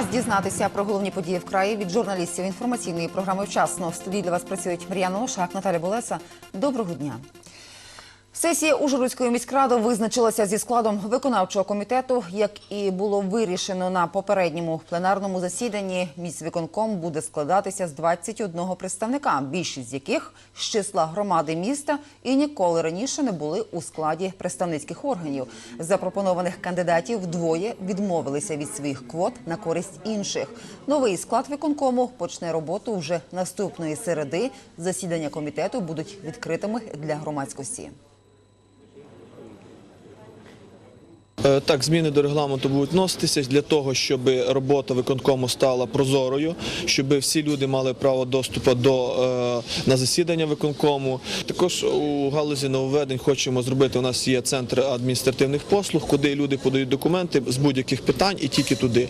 Час дізнатися про головні події в краї від журналістів інформаційної програми «Вчасно». В студії для вас працюють Мар'яна Лошак, Наталя Болеса. Доброго дня. Сесія Ужгородської міськради визначилася зі складом виконавчого комітету, як і було вирішено на попередньому пленарному засіданні. Міськвиконком буде складатися з 21 представника, більшість з яких з числа громади міста і ніколи раніше не були у складі представницьких органів. Запропонованих кандидатів двоє відмовилися від своїх квот на користь інших. Новий склад виконкому почне роботу вже наступної середи. Засідання комітету будуть відкритими для громадськості. Е, Так, зміни до регламенту будуть вноситися для того, щоб робота виконкому стала прозорою, щоб всі люди мали право доступу до е, на засідання виконкому. Також у галузі нововведень хочемо зробити. У нас є центр адміністративних послуг, куди люди подають документи з будь-яких питань і тільки туди.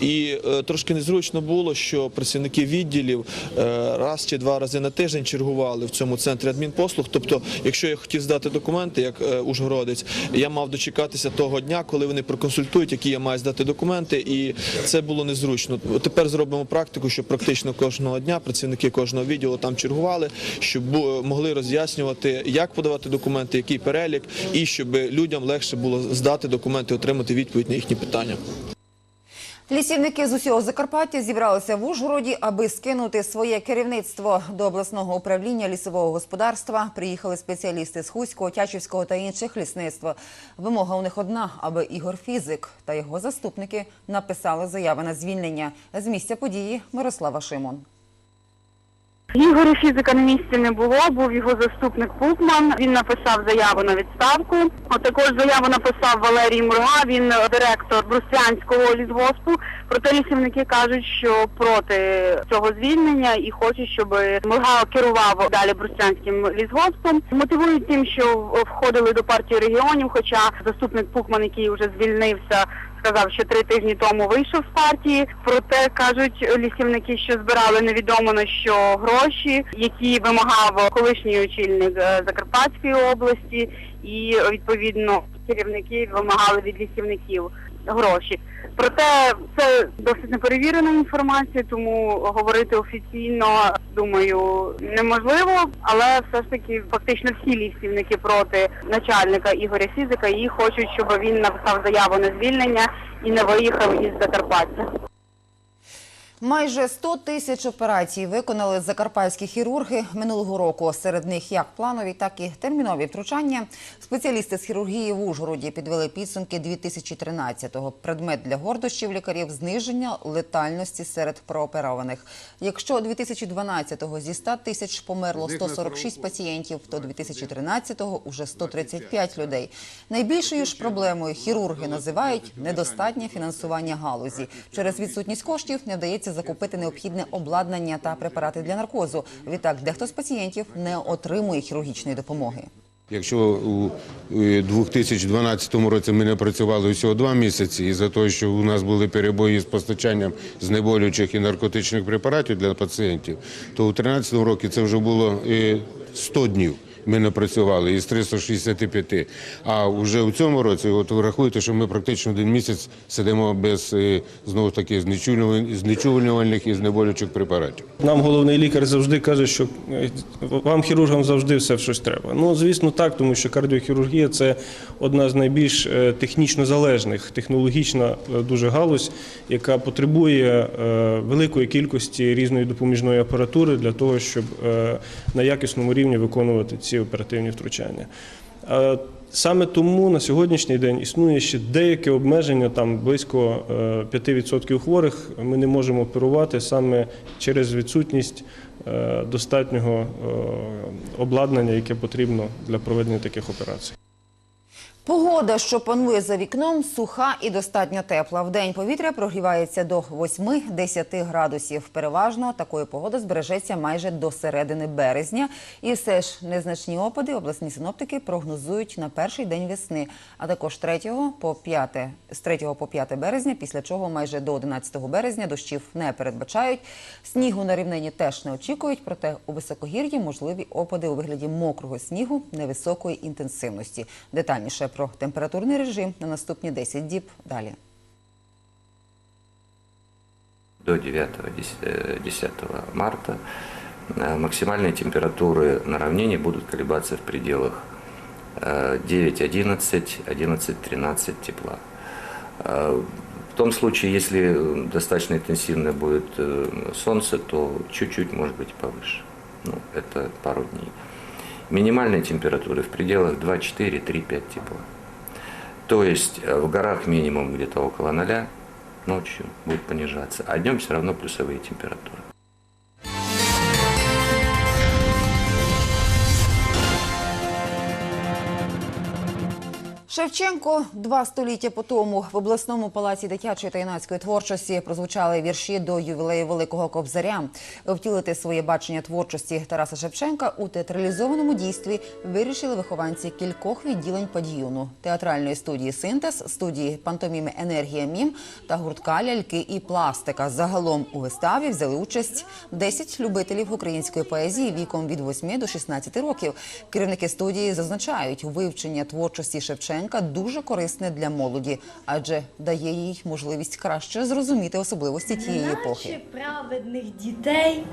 І е, трошки незручно було, що працівники відділів е, раз чи два рази на тиждень чергували в цьому центрі адмінпослуг. Тобто, якщо я хотів здати документи як е, ужгородець, я мав дочекатися того дня, коли вони проконсультують, які я маю здати документи, і це було незручно. Тепер зробимо практику, щоб практично кожного дня працівники кожного відділу там чергували, щоб могли роз'яснювати, як подавати документи, який перелік, і щоб людям легше було здати документи, отримати відповідь на їхні питання. Лісівники з усього Закарпаття зібралися в Ужгороді, аби скинути своє керівництво до обласного управління лісового господарства. Приїхали спеціалісти з Хуського, Тячівського та інших лісництва. Вимога у них одна, аби Ігор Фізик та його заступники написали заяви на звільнення. З місця події Мирослава Шимон. Ігоря фізика на місці не було, був його заступник Пукман. Він написав заяву на відставку. А також заяву написав Валерій Мурга. Він директор Брустянського лісгоспу. Проте лісівники кажуть, що проти цього звільнення і хочуть, щоб Мурга керував далі Брустянським лісгоспом. Мотивують тим, що входили до партії регіонів. Хоча заступник Пукман, який вже звільнився, сказав, що три тижні тому вийшов з партії. Проте кажуть лісівники, що збирали невідомо на що гроші, які вимагав колишній очільник е, Закарпатської області, і відповідно керівники вимагали від лісівників гроші. Проте це досить неперевірена інформація, тому говорити офіційно думаю неможливо. Але все ж таки фактично всі лісівники проти начальника Ігоря Сізика і хочуть, щоб він написав заяву на звільнення і не виїхав із Закарпаття. Майже 100 тисяч операцій виконали закарпатські хірурги минулого року. Серед них як планові, так і термінові втручання. Спеціалісти з хірургії в Ужгороді підвели підсумки 2013-го. Предмет для гордощів лікарів – зниження летальності серед прооперованих. Якщо 2012-го зі 100 тисяч померло 146 пацієнтів, то 2013-го – уже 135 людей. Найбільшою ж проблемою хірурги називають недостатнє фінансування галузі. Через відсутність коштів не вдається закупити необхідне обладнання та препарати для наркозу. Відтак, дехто з пацієнтів не отримує хірургічної допомоги. Якщо у е, 2012 році ми не працювали всього два місяці, і за те, що у нас були перебої з постачанням знеболюючих і наркотичних препаратів для пацієнтів, то у 2013 році це вже було е, 100 днів. Ми не працювали із 365. А вже у цьому році, от ви рахуєте, що ми практично один місяць сидимо без е, знову таки знечулювань- і знеболюючих препаратів. Нам головний лікар завжди каже, що е, вам, хірургам, завжди все щось треба. Ну, звісно, так, тому що кардіохірургія це одна з найбільш е, технічно залежних, технологічна дуже галузь, яка потребує великої кількості різної допоміжної апаратури для того, щоб на якісному рівні виконувати ці оперативні втручання. Е, Саме тому на сьогоднішній день існує ще деяке обмеження, там близько е, 5% хворих ми не можемо оперувати саме через відсутність е, достатнього е, обладнання, яке потрібно для проведення таких операцій. Погода, що панує за вікном, суха і достатньо тепла. Вдень повітря прогрівається до 8-10 градусів. Переважно такої погоди збережеться майже до середини березня. І все ж незначні опади обласні синоптики прогнозують на перший день весни, а також 3 по 5, з 3 по 5 березня, після чого майже до 11 березня дощів не передбачають. Снігу на рівнині теж не очікують, проте у високогір'ї можливі опади у вигляді мокрого снігу невисокої інтенсивності. Детальніше про температурний режим на наступні 10 діб далі. до 9-10 10 марта э, максимальные температуры на равнине будут колебаться в пределах э, 9-11, 11-13 тепла. Э, В том случае, если достаточно интенсивно будет э, солнце, то чуть-чуть может быть повыше. Ну, это пару дней. Минимальные температуры в пределах 2-4, 3-5 тепла. То есть э, в горах минимум где-то около ноля, ночью будет понижаться, а днем все равно плюсовые температуры. Шевченко два століття по тому в обласному палаці дитячої та юнацької творчості прозвучали вірші до ювілею Великого Кобзаря. Втілити своє бачення творчості Тараса Шевченка у театралізованому дійстві вирішили вихованці кількох відділень падіюну театральної студії Синтез, студії пантоміми Енергія Мім та гуртка ляльки і пластика. Загалом у виставі взяли участь 10 любителів української поезії віком від 8 до 16 років. Керівники студії зазначають, вивчення творчості Шевченка дуже корисне для молоді, адже дає їй можливість краще зрозуміти особливості тієї епохи. Наче праведних дітей,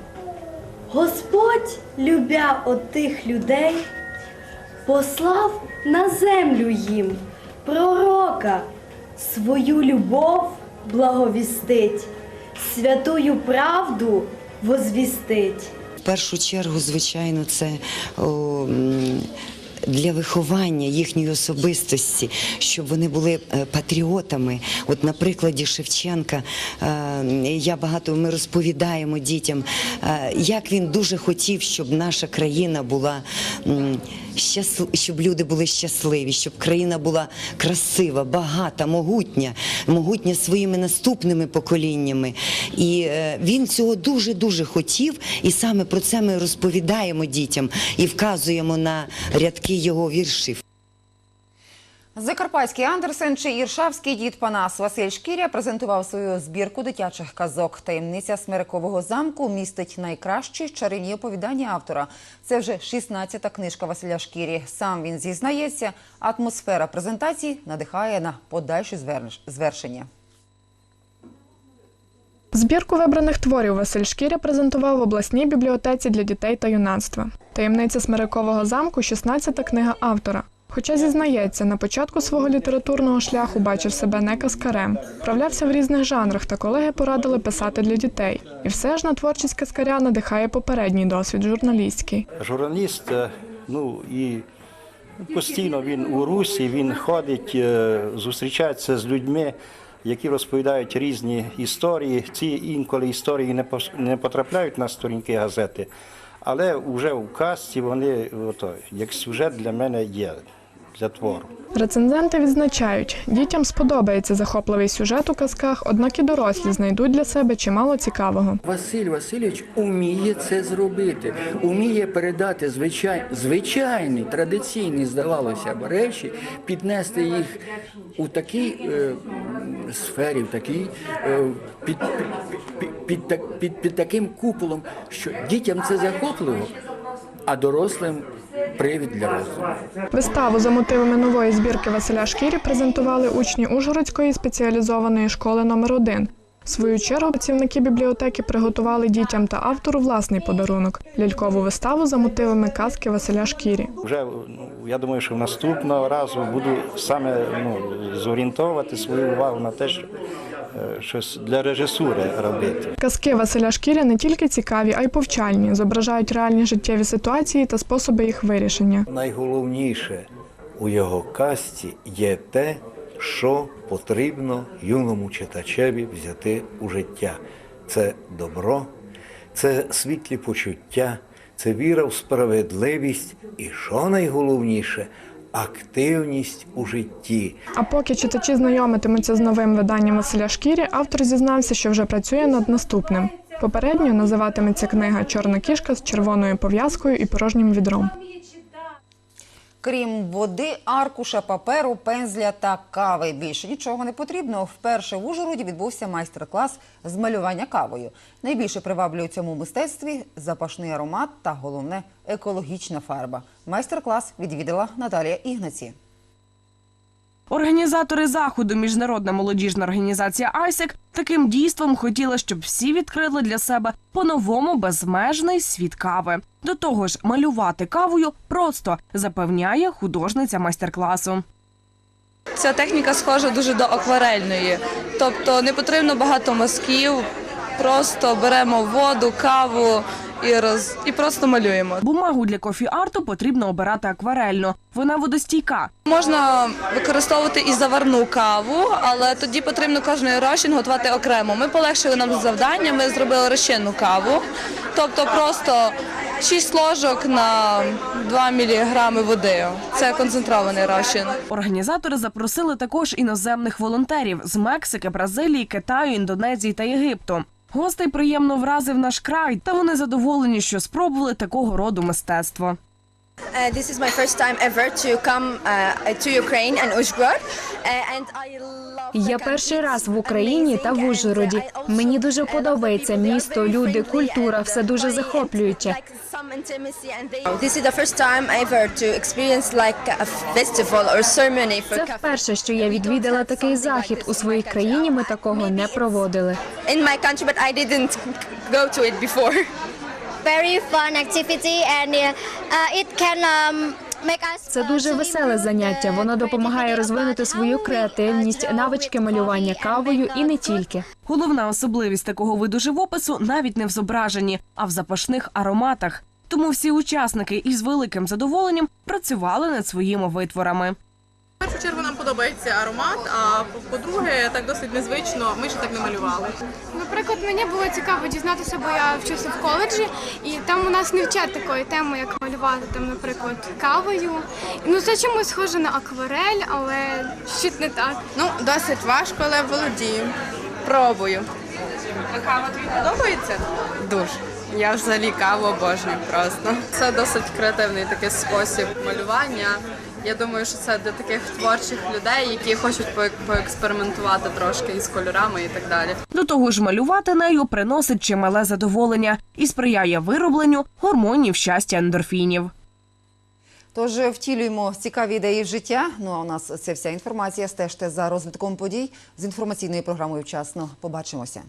Господь, любя от тих людей, послав на землю їм пророка, свою любов благовістить, святую правду возвістить. В першу чергу, звичайно, це о, для виховання їхньої особистості, щоб вони були е, патріотами. От на прикладі Шевченка е, я багато ми розповідаємо дітям, е, як він дуже хотів, щоб наша країна була щоб люди були щасливі, щоб країна була красива, багата, могутня, могутня своїми наступними поколіннями. І він цього дуже дуже хотів, і саме про це ми розповідаємо дітям і вказуємо на рядки його віршів. Закарпатський Андерсен чи Іршавський дід Панас Василь Шкіря презентував свою збірку дитячих казок. Таємниця Смирикового замку містить найкращі чарівні оповідання автора. Це вже 16-та книжка Василя Шкірі. Сам він зізнається, атмосфера презентації надихає на подальші звершення. Збірку вибраних творів Василь Шкіря презентував в обласній бібліотеці для дітей та юнацтва. Таємниця Смирикового замку 16-та книга автора. Хоча зізнається, на початку свого літературного шляху бачив себе не каскарем, вправлявся в різних жанрах, та колеги порадили писати для дітей. І все ж на творчість каскаря надихає попередній досвід журналістський. Журналіст, е, ну і постійно він у русі, він ходить, е, зустрічається з людьми, які розповідають різні історії. Ці інколи історії не потрапляють на сторінки газети, але вже у касті вони ото, як сюжет для мене є для твору. Рецензенти відзначають, дітям сподобається захопливий сюжет у казках, однак і дорослі знайдуть для себе чимало цікавого. Василь Васильович уміє це зробити, уміє передати звичай, звичайні, традиційні, здавалося б, речі, піднести їх у такій е, сфері, в такій е, під, під, під, так- під, під таким куполом, що дітям це захопливо, а дорослим привід для розуму. Виставу за мотивами нової збірки Василя Шкірі презентували учні Ужгородської спеціалізованої школи номер 1 В свою чергу працівники бібліотеки приготували дітям та автору власний подарунок лялькову виставу за мотивами казки Василя Шкірі. Вже ну, я думаю, що наступного разу буду саме ну, зорієнтовувати свою увагу на те, що е, щось для режисури робити. Казки Василя Шкіря не тільки цікаві, а й повчальні, зображають реальні життєві ситуації та способи їх вирішення. Найголовніше у його касті є те, що потрібно юному читачеві взяти у життя. Це добро, це світлі почуття, це віра в справедливість і, що найголовніше, активність у житті. А поки читачі знайомитимуться з новим виданням Василя Шкірі, автор зізнався, що вже працює над наступним. Попередньо називатиметься книга Чорна кішка з червоною пов'язкою і порожнім відром. Крім води, аркуша, паперу, пензля та кави. Більше нічого не потрібно. Вперше в Ужгороді відбувся майстер-клас з малювання кавою. Найбільше приваблює у цьому мистецтві запашний аромат та головне екологічна фарба. Майстер-клас відвідала Наталія Ігнаці. Організатори заходу, міжнародна молодіжна організація ISEC, таким дійством хотіли, щоб всі відкрили для себе по-новому безмежний світ кави. До того ж, малювати кавою просто запевняє художниця майстер-класу. Ця техніка схожа дуже до акварельної, тобто не потрібно багато мазків, просто беремо воду, каву і роз і просто малюємо. Бумагу для кофі-арту потрібно обирати акварельну. Вона водостійка. Можна використовувати і заварну каву, але тоді потрібно кожний розчин готувати окремо. Ми полегшили нам завдання, ми зробили розчинну каву, тобто просто 6 ложок на 2 мг води. Це концентрований розчин. Організатори запросили також іноземних волонтерів з Мексики, Бразилії, Китаю, Індонезії та Єгипту. Гостей приємно вразив наш край, та вони задоволені, що спробували такого роду мистецтво. Uh, this is my first time ever to come uh, to Ukraine and Uzhgorod, uh, and I. Я перший раз в Україні та в Ужгороді. Мені дуже подобається місто, люди, культура, все дуже захоплююче. Це вперше, що я відвідала такий захід. У своїй країні ми такого не проводили. Very fun activity and uh, it can um, Це дуже веселе заняття. Воно допомагає розвинути свою креативність, навички малювання кавою і не тільки. Головна особливість такого виду живопису навіть не в зображенні, а в запашних ароматах. Тому всі учасники із великим задоволенням працювали над своїми витворами. В першу чергу нам подобається аромат, а по-друге, так досить незвично. Ми ще так не малювали. Наприклад, мені було цікаво дізнатися, бо я вчуся в коледжі, і там у нас не вчать такої теми, як малювати там, наприклад, кавою. Ну це чомусь схоже на акварель, але щось не так. Ну, досить важко, але володію. Пробую. А кава тобі подобається? Дуже. Я взагалі каву обожнюю просто. Це досить креативний такий спосіб малювання. Я думаю, що це для таких творчих людей, які хочуть поекспериментувати трошки із кольорами і так далі. До того ж, малювати нею приносить чимале задоволення і сприяє виробленню гормонів щастя ендорфінів. Тож втілюємо цікаві ідеї в життя. Ну а у нас це вся інформація. Стежте за розвитком подій з інформаційною програмою вчасно. Побачимося.